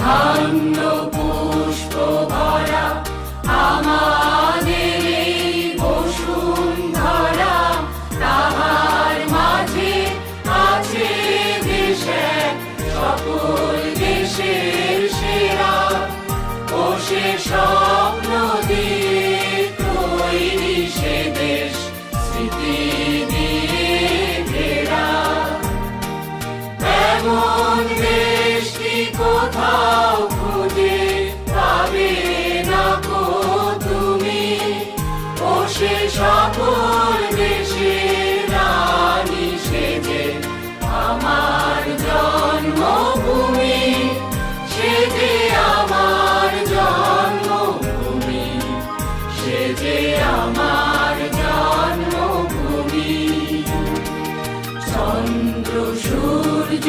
ধন্য পুষ্প ভরা, আমাদের এই বসুন্ধরা তাহার মাঝে আছে দেশে, সকল দেশের সেরা। ও সে স্বপ্ন সে দেশ, স্মৃতি দিয়ে ঘেরা। যে আমার জন্মভূমি। চন্দ্র সূর্য